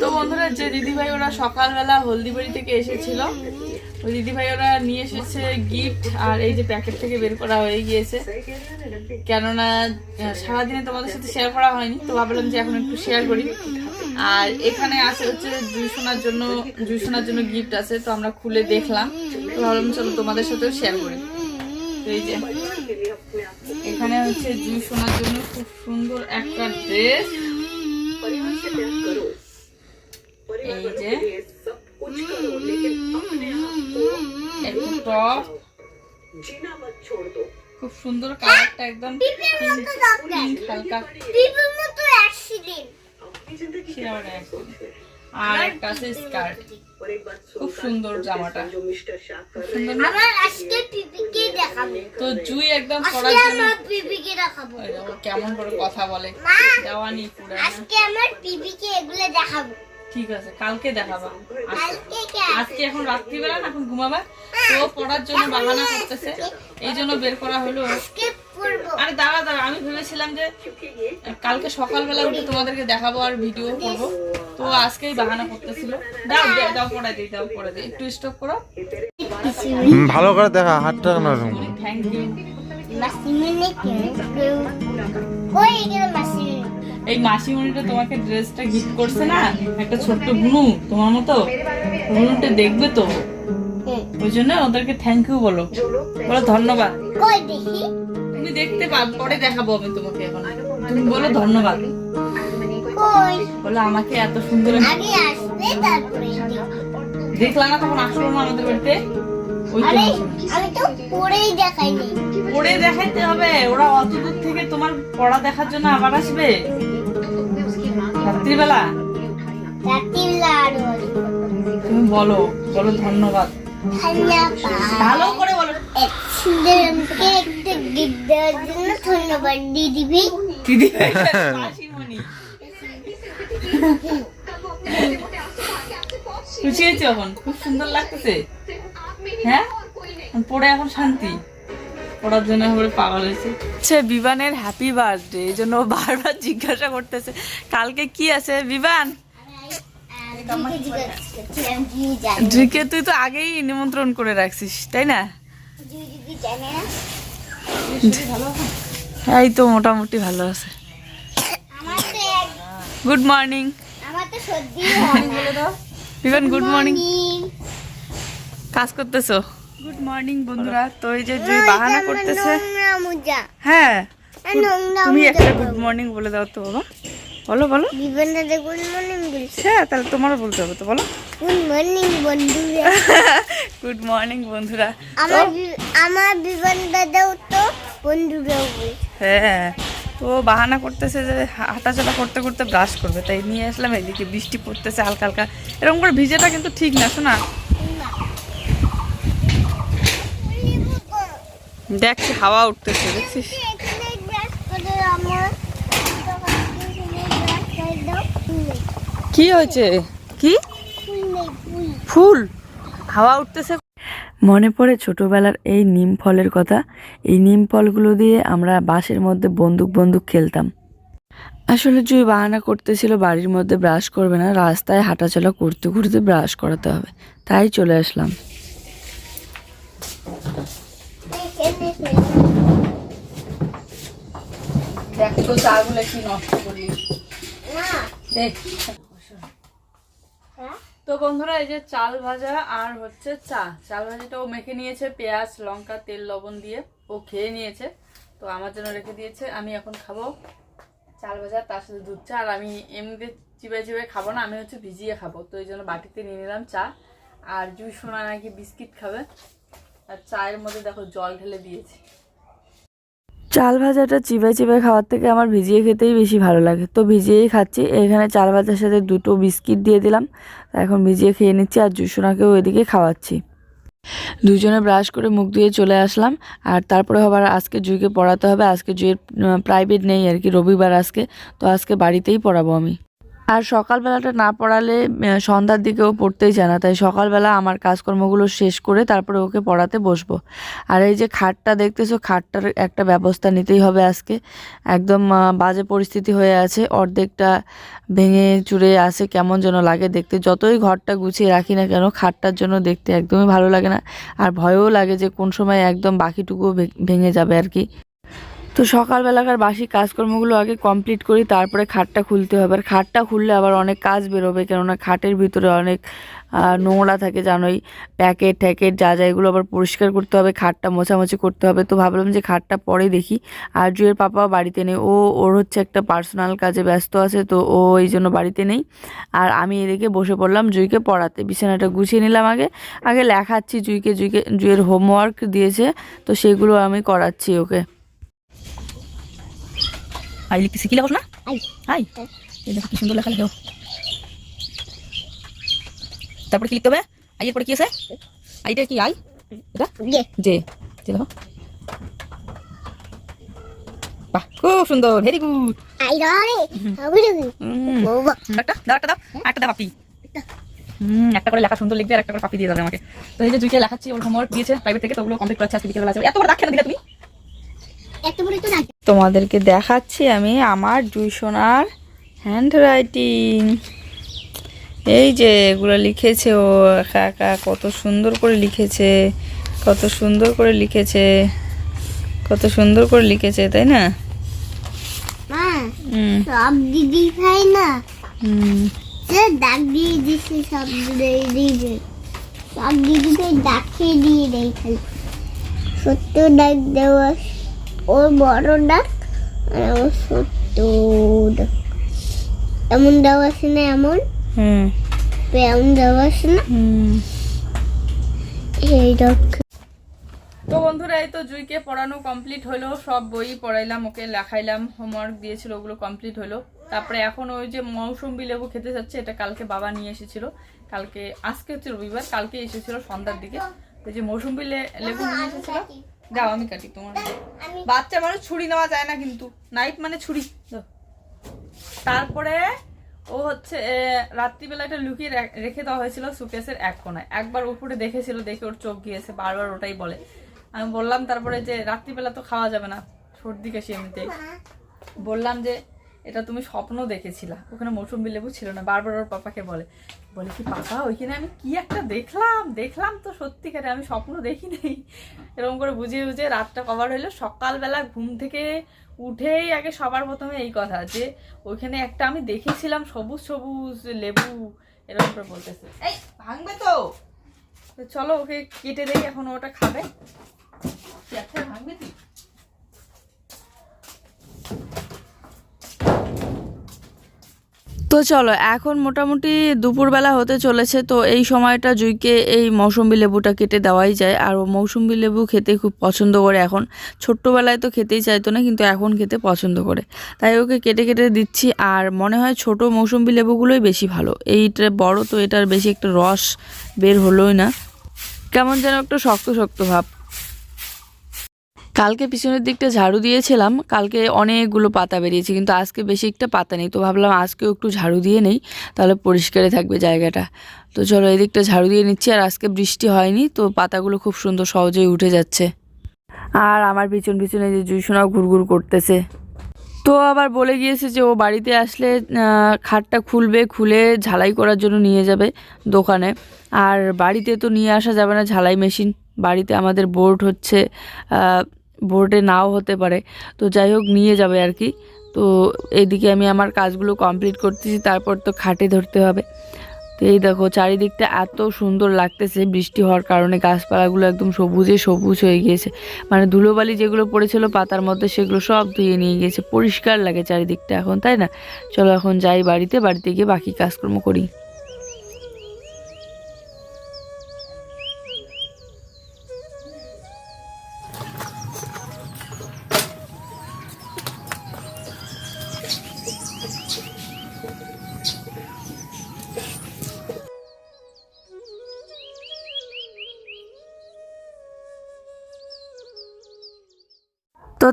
তো বন্ধুরা, যে দিদিভাই ওরা সকালবেলা হলদিবাড়ি থেকে এসেছিল, ওই দিদিভাই ওরা নিয়ে এসেছে গিফট আর এই যে প্যাকেট থেকে বের করা হয়ে গিয়েছে। কেননা সারাদিনে তোমাদের সাথে শেয়ার করা হয়নি, তো ভাবলাম যে এখন একটু শেয়ার করি। আর এখানে আছে হচ্ছে জুই শোনার জন্য, জুই শোনার জন্য গিফট আছে, তো আমরা খুলে দেখলাম। তো ভাবলাম চলো তোমাদের সাথেও শেয়ার করি। এই যে, এখানে হচ্ছে জুই শোনার জন্য খুব সুন্দর একটা ড্রেস এই যে টপ খুব সুন্দর কালারটা একদম হালকা পিপির মতো অ্যাক্সিডেন্ট শিরাটা একদম। আর একটা আছে স্কার্ট খুব সুন্দর জামাটা খুব সুন্দর না? আমার আজকে পিপিকে দেখাবো তো জুই একদম আজকে পড়ার জন্য পিপিকে দেখাবো কেমন করে কথা বলে দেওয়ানি পুরা আজকে আমার পিপিকে এগুলো দেখাবো ঠিক আছে কালকে দেখাবা। আজকে এখন রাত্রিবেলা না এখন ঘুমাবা। তো পড়ার জন্য বাহানা করতেছে। এই জন্য বের করা হলো। আরে দাঁড়া দাঁড়া আমি ভেবেছিলাম যে কালকে সকালবেলা উঠে তোমাদেরকে দেখাবো আর ভিডিও করব। তো আজকেই বাহানা করতেছিল। দাও দাও, দাও পড়াই দিই দাও পড়াই দিই। একটু স্টপ করো। ভালো করে দেখা হাতটা নরম থ্যাংক ইউ এই মাসিমণিটা তোমাকে ড্রেসটা গিফট করছে না? একটা ছোট্ট বুনু তোমার মতো? বুনুটা দেখবে তো? ওই জন্য ওদেরকে থ্যাংক ইউ বলো। বলো ধন্যবাদ। তুমি দেখতে পাবে পরে দেখাবো আমি তোমাকে এখন। তুমি বলো ধন্যবাদ। বলো আমাকে এত সুন্দর আগে আসবে তারপরে দেখি। দেখলা না তখন আসলো না আমাদের বাড়িতে। আমি তো পড়েই দেখাইনি। পড়ে দেখাইতে হবে। ওরা অত দূর থেকে তোমার পড়া দেখার জন্য আবার আসবে। রাত্রিবেলা? তুমি বলো বলো ধন্যবাদ। ভালো করে বলো। ধন্যবাদ এখন? খুব সুন্দর লাগতেছে। হ্যাঁ? পড়ে এখন শান্তি। পড়ার জন্য একেবারে পাগল হয়েছে। সে বিবানের হ্যাপি বার্থডে এই জন্য বারবার জিজ্ঞাসা করতেছে। কালকে কি আছে বিবান? জুইকে তুই তো আগেই নিমন্ত্রণ করে রাখছিস তাই না? এই তো মোটামুটি ভালো আছে। Good morning. Vivaan good morning কাজ করতেছো? গুড মর্নিং বন্ধুরা। তো এই যে জুই বাহানা আমার করতেছে। হ্যাঁ। তুমি একটা গুড মর্নিং বলে দাও তো বাবা। বলো বলো। বিমান দাদা গুড মর্নিং বলছে। হ্যাঁ তাহলে তোমারও বলতে হবে তো বলো। গুড মর্নিং বন্ধুরা। গুড মর্নিং বন্ধুরা। আমার আমার বিমান দাদাও তো বন্ধুরাও বলছে। হ্যাঁ। তো বাহানা করতেছে যে হাঁটাচলা করতে করতে ব্রাশ করবে তাই নিয়ে আসলাম এদিকে বৃষ্টি পড়তেছে হালকা হালকা। এরকম করে ভিজেটা কিন্তু ঠিক না শোনা। দেখছি, হাওয়া উঠতেছে, দেখছিস? কি হয়েছে? কি? ফুল। হাওয়া উঠতেছে। মনে পড়ে ছোটবেলার এই নিম ফলের কথা। এই নিম ফলগুলো দিয়ে আমরা বাঁশের মধ্যে বন্দুক বন্দুক খেলতাম। আসলে জুই বাহানা করতেছিল, বাড়ির মধ্যে ব্রাশ করবে না। রাস্তায় হাঁটাচলা করতে করতে ব্রাশ করাতে হবে। তাই চলে আসলাম। দেখ তো চাগুলো কি নষ্ট করলি? দেখ। হ্যাঁ? তো বন্ধুরা এই যে চাল ভাজা আর হচ্ছে চা। চাল ভাজাটা ও মেখে নিয়েছে পেঁয়াজ লঙ্কা তেল লবণ দিয়ে। ও খেয়ে নিয়েছে। তো আমার জন্য রেখে দিয়েছে। আমি এখন খাব চাল ভাজা তার সাথে দুধ চা। আর আমি এমনিতে চিবাই চিবাই খাব না আমি হচ্ছে ভিজিয়ে খাব। তো এই জন্য বাটিতে নিয়ে নিলাম চা। আর জুই সোনা নাকি বিস্কিট খাবে। আর চায়ের মধ্যে দেখো জল ঢেলে দিয়েছি। চাল ভাজাটা চিবাই চিবাই খাওয়ার থেকে আমার ভিজিয়ে খেতেই বেশি ভালো লাগে। তো ভিজিয়েই খাচ্ছি। এখানে চাল ভাজার সাথে দুটো বিস্কিট দিয়ে দিলাম। এখন ভিজিয়ে খেয়ে নিচ্ছি আর জুসোনাকেও এদিকে খাওয়াচ্ছি। দুজনে ব্রাশ করে মুখ দিয়ে চলে আসলাম। আর তারপরে আবার আজকে জুইকে পড়াতে হবে। আজকে জুইয়ের প্রাইভেট নেই আর কি। রবিবার আজকে। তো আজকে বাড়িতেই পড়াবো আমি। আর সকালবেলাটা না পড়ালে সন্ধ্যার দিকেও পড়তেই চায় না। তাই সকালবেলা আমার কাজকর্মগুলো শেষ করে তারপরে ওকে পড়াতে বসবো। আর এই যে খাটটা দেখতেছো, খাটটার একটা ব্যবস্থা নিতেই হবে আজকে। একদম বাজে পরিস্থিতি হয়ে আছে, অর্ধেকটা ভেঙে চুরে আছে, কেমন যেন লাগে দেখতে। যতই ঘরটা গুছিয়ে রাখি না কেন, খাটটার জন্য দেখতে একদমই ভালো লাগে না। আর ভয়ও লাগে যে কোন সময় একদম বাকিটুকুও ভেঙে যাবে আর কি। তো সকালবেলাকার বাসি কাজকর্মগুলো আগে কমপ্লিট করি, তারপরে খাটটা খুলতে হবে। আর খাটটা খুললে আবার অনেক কাজ বেরোবে, কেননা খাটের ভিতরে অনেক নোংরা থাকে জানোই। প্যাকেট ট্যাকেট যা যা এগুলো আবার পরিষ্কার করতে হবে, খাটটা মোছামুছি করতে হবে। তো ভাবলাম যে খাটটা পরে দেখি। আর জুয়ের পাপা বাড়িতে নেই। ও, ওর হচ্ছে একটা পার্সোনাল কাজে ব্যস্ত আছে, তো ও এই জন্য বাড়িতে নেই। আর আমি এদিকে বসে পড়লাম জুইকে পড়াতে। বিছানাটা গুছিয়ে নিলাম আগে। আগে লেখাচ্ছি জুইকে জুইকে, জুইয়ের হোমওয়ার্ক দিয়েছে। তো সেগুলো আমি করাচ্ছি ওকে। আই লিখতেছি কি লেখো না? আই। আই? এই দেখো কি সুন্দর লেখা লেখো। তারপরে কি লিখতে হবে? আই এর পরে কি আছে? আইটা কি আই? এটা? জে। জে। দেখো। বাহ খুব সুন্দর ভেরি গুড আই রে একটা দাও একটা দাও একটা দাও পাপি। একটা। করে লেখা সুন্দর লিখবে আর একটা করে পাপি দিয়ে দেবে আমাকে। তো এই যে জুইকে লেখাচ্ছি ওর হোমওয়ার্ক দিয়েছে প্রাইভেট থেকে তো ওগুলো কমপ্লিট করাচ্ছে আজকে বিকেলবেলা এত বড় দাগ কেন দিলে তুমি? না তোমাদেরকে দেখাচ্ছি আমি আমার দুই সোনার হ্যান্ড রাইটিং এই যে এগুলো লিখেছে ও একা একা কত সুন্দর করে লিখেছে কত সুন্দর করে লিখেছে কত সুন্দর করে লিখেছে তাই না? সব দিদি খাই না? দাগ দিয়ে দিচ্ছে সব সব ডাকে দিয়ে দেয় খালি। সত্য ডাক দেওয়া ওর বড় ডাক আর আমার ডাক এমন দেওয়া আছে না এমন? হুম এমন দেওয়া আছে না? এই ডাক তো বন্ধুরা এই তো জুইকে পড়ানো কমপ্লিট হলো সব বই পড়াইলাম ওকে লেখাইলাম হোমওয়ার্ক দিয়েছিল ওগুলো কমপ্লিট হলো। তারপরে এখন ওই যে মৌসুম্বি লেবু খেতে যাচ্ছে এটা কালকে বাবা নিয়ে এসেছিল। কালকে আজকে হচ্ছে রবিবার কালকে এসেছিল সন্ধ্যার দিকে। ওই যে মৌসুম্বি লেবু নিয়ে এসেছিল। যাও আমি কাটি তোমার। বাচ্চা মানুষ ছুরি নেওয়া যায় না কিন্তু। নাইফ মানে ছুরি। তারপরে ও হচ্ছে রাত্রিবেলা এটা লুকিয়ে রেখে দেওয়া হয়েছিল সুকেশের এক কোনায়। একবার উপরে দেখেছিল দেখে ওর চোখ গিয়েছে বারবার ওটাই বলে। আমি বললাম তারপরে যে রাত্রিবেলা তো খাওয়া যাবে না। সর্দি কাশি এমনিতেই। বললাম যে এটা তুমি স্বপ্ন দেখেছিলা। ওখানে মৌসুম্বি লেবু ছিল না, বারবার ওর পাপাকে বলে। বলে কি, পাপা, ওইখানে আমি কি একটা দেখলাম? দেখলাম তো সত্যিকারে, আমি স্বপ্ন দেখি নাই এরকম করে বুঝিয়ে বুঝিয়ে রাতটা কভার হইল। সকালবেলা ঘুম থেকে উঠেই আগে সবার প্রথমে এই কথা যে, ওইখানে একটা আমি দেখেছিলাম, সবুজ সবুজ লেবু। এরকম করে বলতেছে। এই, ভাঙবে তো? চলো ওকে কেটে দেই, এখন ওটা খাবে। ভাঙবে তুই তো চলো, এখন মোটামুটি দুপুরবেলা হতে চলেছে, তো এই সময়টা জুইকে এই মৌসুম্বি লেবুটা কেটে দেওয়াই যায়। আর ও মৌসুম্বি লেবু খেতে খুব পছন্দ করে এখন। ছোট্টবেলায় তো খেতেই চাইতো না, কিন্তু এখন খেতে পছন্দ করে। তাই ওকে কেটে কেটে দিচ্ছি, আর মনে হয় ছোট মৌসুম্বি লেবুগুলোই বেশি ভালো। এইটা বড়, তো এটার বেশি একটা রস বের হলোই না। কেমন যেন একটু শক্ত শক্ত ভাব। কালকে পিছনের দিকটা ঝাড়ু দিয়েছিলাম, কালকে অনেকগুলো পাতা বেরিয়েছে, কিন্তু আজকে বেশি একটা পাতা নেই। তো ভাবলাম আজকেও একটু ঝাড়ু দিয়ে নেই, তাহলে পরিষ্কারে থাকবে জায়গাটা। তো চলো এই দিকটা ঝাড়ু দিয়ে নিচ্ছি, আর আজকে বৃষ্টি হয়নি, তো পাতাগুলো খুব সুন্দর সহজেই উঠে যাচ্ছে। আর আমার পিছন পিছনে যে জুইসোনাও ঘুরঘুর করতেছে। তো আবার বলে গিয়েছে যে ও বাড়িতে আসলে খাটটা খুলবে, খুলে ঝালাই করার জন্য নিয়ে যাবে দোকানে। আর বাড়িতে তো নিয়ে আসা যাবে না ঝালাই মেশিন, বাড়িতে আমাদের বোর্ড হচ্ছে বোর্ডে নাও হতে পারে। তো যাই হোক, নিয়ে যাবে আর কি। তো এইদিকে আমি আমার কাজগুলো কমপ্লিট করতেছি, তারপর তো খাটে ধরতে হবে। তো এই দেখো, চারিদিকটা এত সুন্দর লাগতেছে, বৃষ্টি হওয়ার কারণে গাছপালাগুলো একদম সবুজে সবুজ হয়ে গিয়েছে। মানে ধুলোবালি যেগুলো পড়েছিল, পাতার মধ্যে সেগুলো সব ধুয়ে নিয়ে গিয়েছে। পরিষ্কার লাগে চারিদিকটা এখন, তাই না? চলো এখন যাই বাড়িতে বাড়িতে গিয়ে বাকি কাজকর্ম করি।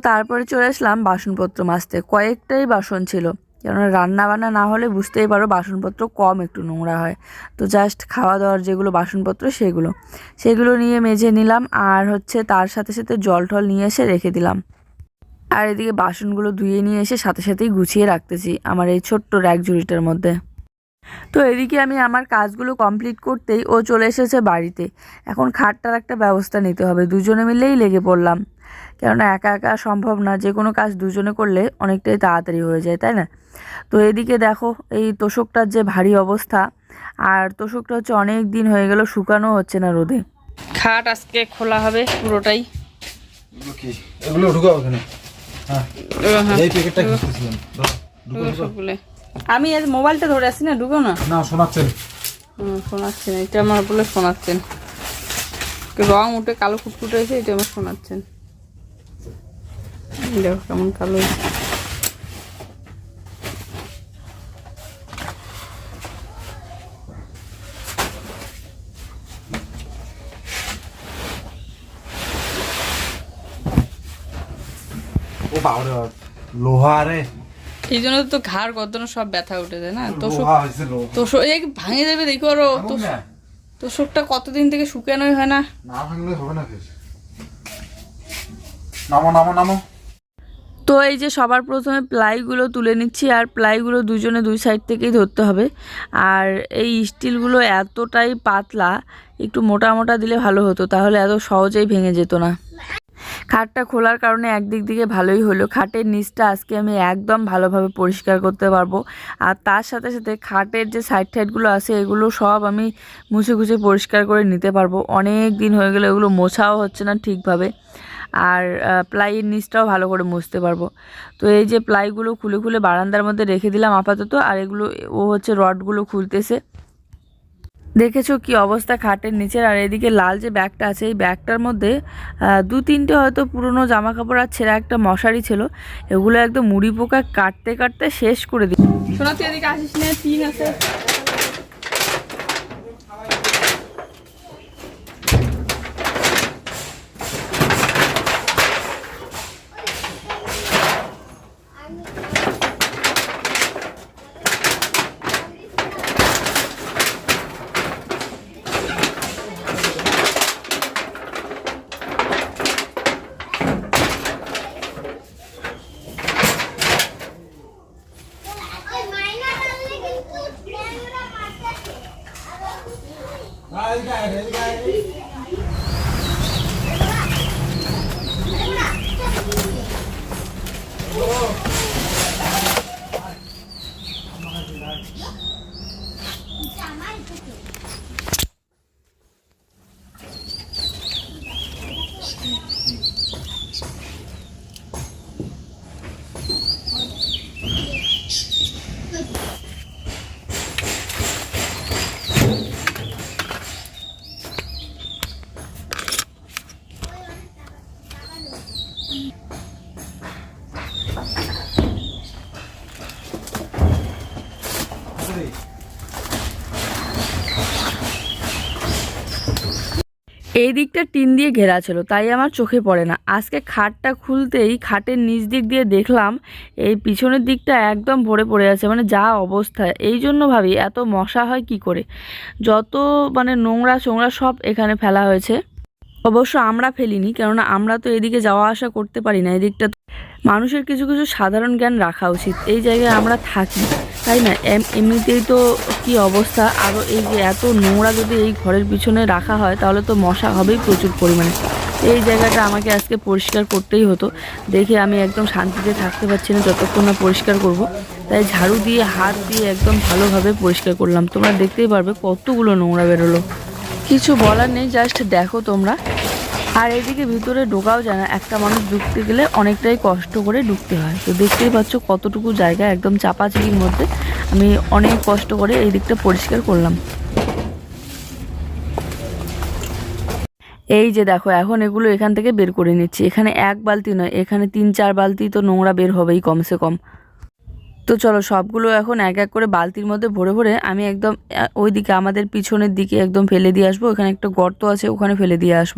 তারপরে চলে আসলাম বাসনপত্র মাজতে। কয়েকটাই বাসন ছিল। কেননা রান্না বান্না না হলে বুঝতেই পারো বাসনপত্র কম একটু নোংরা হয়। তো জাস্ট খাওয়া দাওয়ার যেগুলো বাসনপত্র সেগুলো। সেগুলো নিয়ে মেজে নিলাম আর হচ্ছে তার সাথে সাথে জল টল নিয়ে এসে রেখে দিলাম। আর এদিকে বাসনগুলো ধুয়ে নিয়ে এসে সাথে সাথেই গুছিয়ে রাখতেছি আমার এই ছোট্ট র্যাক ঝুড়িটার মধ্যে। তো এদিকে আমি আমার কাজগুলো কমপ্লিট করতেই ও চলে এসেছে বাড়িতে। এখন খাটটার একটা ব্যবস্থা নিতে হবে দুজনে মিলেই লেগে পড়লাম। কেননা একা একা সম্ভব না যে কোনো কাজ দুজনে করলে অনেকটাই তাড়াতাড়ি হয়ে যায় তাই না? তো এদিকে দেখো এই তোষকটার যে ভারী অবস্থা আর তোষকটা হচ্ছে অনেক দিন হয়ে গেল শুকানো হচ্ছে না রোদে। খাট আজকে খোলা হবে পুরোটাই। এগুলো এগুলো ঢুকাও হ্যাঁ। এই প্যাকেটটা আমি আজ মোবাইলটা ধরে আছি না ডুবো না। না শোনাচ্ছেন। হুম, শোনাচ্ছেন এটা আমার বলে শোনাচ্ছেন। রং উঠে কালো ফুটফুটে হয়েছে এটা আমার শোনাচ্ছেন। দেখো কেমন কালো। ও বাবা লোহা রে। এই জন্য তো ঘাড় গর্দন সব ব্যথা উঠে যায় না? তো লোহা হয়েছে লোহা। তোষক এই ভাঙে যাবে দেখো আরও। তোষকটা কতদিন থেকে শুকানোই হয় না? না ভাঙলে হবে না নামো নামো নামো। তো এই যে সবার প্রথমে প্লাইগুলো তুলে নিচ্ছি আর প্লাইগুলো দুজনে দুই সাইড থেকেই ধরতে হবে। আর এই স্টিলগুলো এতটাই পাতলা একটু মোটা মোটা দিলে ভালো হতো তাহলে এত সহজেই ভেঙে যেত না। খাটটা খোলার কারণে একদিক দিকে ভালোই হলো। খাটের নিচটা আজকে আমি একদম ভালোভাবে পরিষ্কার করতে পারব। আর তার সাথে সাথে খাটের যে সাইড টাইডগুলো আছে, এগুলো সব আমি মুছে গুছে পরিষ্কার করে নিতে পারব। অনেক দিন হয়ে গেলে, এগুলো মোছাও হচ্ছে না ঠিকভাবে। আর প্লাইয়ের নিচটাও ভালো করে মুছতে পারব। তো এই যে প্লাইগুলো খুলে খুলে বারান্দার মধ্যে রেখে দিলাম আপাতত, আর এগুলো, ও হচ্ছে রডগুলো খুলতেছে। দেখেছ কি অবস্থা খাটের নিচের? আর এদিকে লাল যে ব্যাগটা আছে, এই ব্যাগটার মধ্যে দু তিনটে হয়তো পুরনো জামা কাপড় আর ছেঁড়া একটা মশারি ছিল। এগুলো একদম মুড়ি পোকা কাটতে কাটতে শেষ করে দিই এদিকে আসিস না, তিন আছে। Oh. এই দিকটা টিন দিয়ে ঘেরা ছিল, তাই আমার চোখে পড়ে না। আজকে খাটটা খুলতেই খাটের নিচ দিক দিয়ে দেখলাম এই পিছনের দিকটা একদম ভরে পড়ে আছে মানে যা অবস্থা। এই জন্য ভাবি, এত মশা হয় কি করে? যত মানে নোংরা চোংরা সব এখানে ফেলা হয়েছে। অবশ্য আমরা ফেলিনি, কেননা আমরা তো এদিকে যাওয়া আসা করতে পারি না। এদিকটা মানুষের কিছু কিছু সাধারণ জ্ঞান রাখা উচিত। এই জায়গায় আমরা থাকি, তাই না? এমনিতেই তো কি অবস্থা? আরও এই যে এত নোংরা যদি এই ঘরের পিছনে রাখা হয়, তাহলে তো মশা হবেই প্রচুর পরিমাণে। এই জায়গাটা আমাকে আজকে পরিষ্কার করতেই হতো। দেখে আমি একদম শান্তিতে থাকতে পারছি না, যতক্ষণ না পরিষ্কার করব। তাই ঝাড়ু দিয়ে, হাত দিয়ে একদম ভালোভাবে পরিষ্কার করলাম। তোমরা দেখতেই পারবে কতগুলো নোংরা বেরোলো। কিছু বলার নেই জাস্ট দেখো তোমরা। আর এদিকে ভিতরে ঢোকাও যায় না, একটা মানুষ ঢুকতে গেলে অনেকটাই কষ্ট করে ঢুকতে হয়। তো দেখতেই পাচ্ছ কতটুকু জায়গা একদম চাপাচাপির মধ্যে। আমি অনেক কষ্ট করে এই দিকটা পরিষ্কার করলাম। এই যে দেখো, এখন এগুলো এখান থেকে বের করে নিচ্ছি। এখানে এক বালতি নয়, এখানে তিন চার বালতি তো নোংরা বের হবেই কমসে কম। তো চলো, সবগুলো এখন এক এক করে বালতির মধ্যে ভরে ভরে আমি একদম ওইদিকে আমাদের পিছনের দিকে একদম ফেলে দিয়ে আসব। ওখানে একটা গর্ত আছে, ওখানে ফেলে দিয়ে আসব।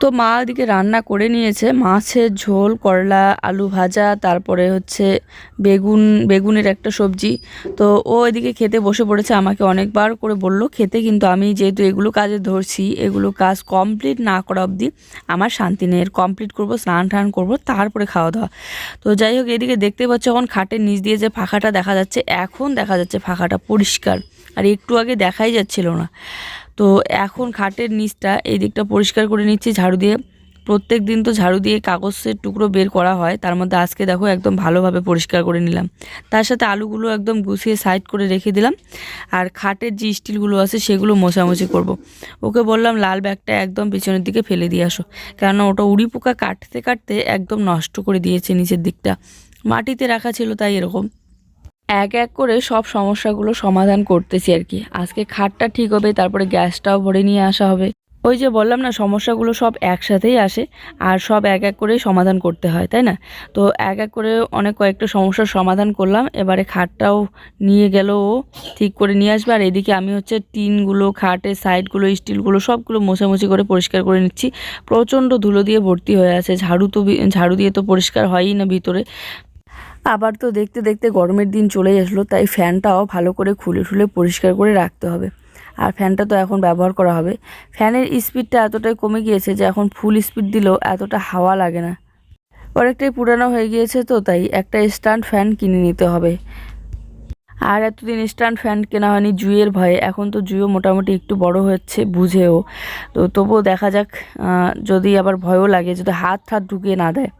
তো মা ওদিকে রান্না করে নিয়েছে। মাছের ঝোল, করলা, আলু ভাজা, তারপরে হচ্ছে বেগুন, বেগুনের একটা সবজি। তো ও এদিকে খেতে বসে পড়েছে, আমাকে অনেকবার করে বলল, খেতে কিন্তু আমি যেহেতু এগুলো কাজে ধরছি, এগুলো কাজ কমপ্লিট না করা অবধি আমার শান্তি নেই। কমপ্লিট করব, স্নান টান করব, তারপরে খাওয়া দাওয়া তো যাই হোক, এদিকে দেখতে পাচ্ছ এখন খাটের নিচ দিয়ে যে ফাঁকাটা দেখা যাচ্ছে, এখন দেখা যাচ্ছে ফাঁকাটা পরিষ্কার। আর একটু আগে দেখাই যাচ্ছিল না। তো এখন খাটের নিচটা এই দিকটা পরিষ্কার করে নিচ্ছি, ঝাড়ু দিয়ে। প্রত্যেক দিন তো ঝাড়ু দিয়ে কাগজের টুকরো বের করা হয়, তার মধ্যে আজকে দেখো একদম ভালোভাবে পরিষ্কার করে নিলাম। তার সাথে আলুগুলো একদম গুছিয়ে সাইড করে রেখে দিলাম, আর খাটের যে স্টিলগুলো আছে সেগুলো মোছামুছি করব। ওকে বললাম, লাল ব্যাগটা একদম পিছনের দিকে ফেলে দিয়ে আসো। কেননা ওটা উড়ি পোকা কাটতে কাটতে একদম নষ্ট করে দিয়েছে নিচের দিকটা। মাটিতে রাখা ছিল তাই এরকম। এক এক করে সব সমস্যাগুলো সমাধান করতেছি আর কি। আজকে খাটটা ঠিক হবে, তারপরে গ্যাসটাও ভরে নিয়ে আসা হবে। ওই যে বললাম না, সমস্যাগুলো সব একসাথেই আসে আর সব এক এক করে সমাধান করতে হয়, তাই না? তো এক এক করে অনেক কয়েকটা সমস্যার সমাধান করলাম, এবারে খাটটাও নিয়ে গেল ও ঠিক করে নিয়ে আসবে। আর এদিকে আমি হচ্ছে টিনগুলো, খাটের সাইডগুলো, স্টিলগুলো সবগুলো মোছামুছি করে পরিষ্কার করে নিচ্ছি। প্রচণ্ড ধুলো দিয়ে ভর্তি হয়ে আছে, ঝাড়ু তো ঝাড়ু দিয়ে তো পরিষ্কার হয়ই না ভিতরে। আবার তো দেখতে দেখতে গরমের দিন চলে আসলো, তাই ফ্যানটাও ভালো করে খুলে খুলে পরিষ্কার করে রাখতে হবে। আর ফ্যানটা তো এখন ব্যবহার করা হবে। ফ্যানের স্পিডটা এতটাই কমে গিয়েছে যে এখন ফুল স্পিড দিলেও এতটা হাওয়া লাগে না। অনেকটাই পুরানো হয়ে গিয়েছে তো, তাই একটা স্ট্যান্ড ফ্যান কিনে নিতে হবে। আর এতদিন স্ট্যান্ড ফ্যান কেনা হয়নি জুয়ের ভয়ে, এখন তো জুয়ো মোটামুটি একটু বড় হচ্ছে বুঝেও। তো তবুও দেখা যাক যদি আবার ভয়ও লাগে, যদি হাত হাত ঢুকিয়ে না দেয়।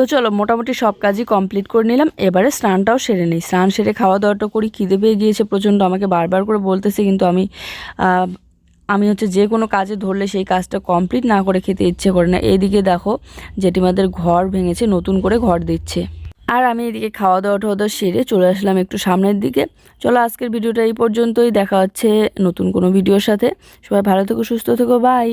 তো চলো, মোটামুটি সব কাজই কমপ্লিট করে নিলাম। এবারে স্নানটাও সেরে নিই। স্নান সেরে খাওয়া দাওয়াটা করি, খিদে পেয়ে গিয়েছে প্রচণ্ড, আমাকে বারবার করে বলতেছে, কিন্তু আমি আমি হচ্ছে যে কোনো কাজে ধরলে সেই কাজটা কমপ্লিট না করে খেতে ইচ্ছে করে না। এইদিকে দেখো, জেঠিমাদের ঘর ভেঙেছে, নতুন করে ঘর দিচ্ছে। আর আমি এদিকে খাওয়া দাওয়া টাওয়া দাওয়া সেরে চলে আসলাম একটু সামনের দিকে। চলো, আজকের ভিডিওটা এই পর্যন্তই। দেখা হচ্ছে নতুন কোনো ভিডিওর সাথে। সবাই ভালো থেকো, সুস্থ থেকো বাই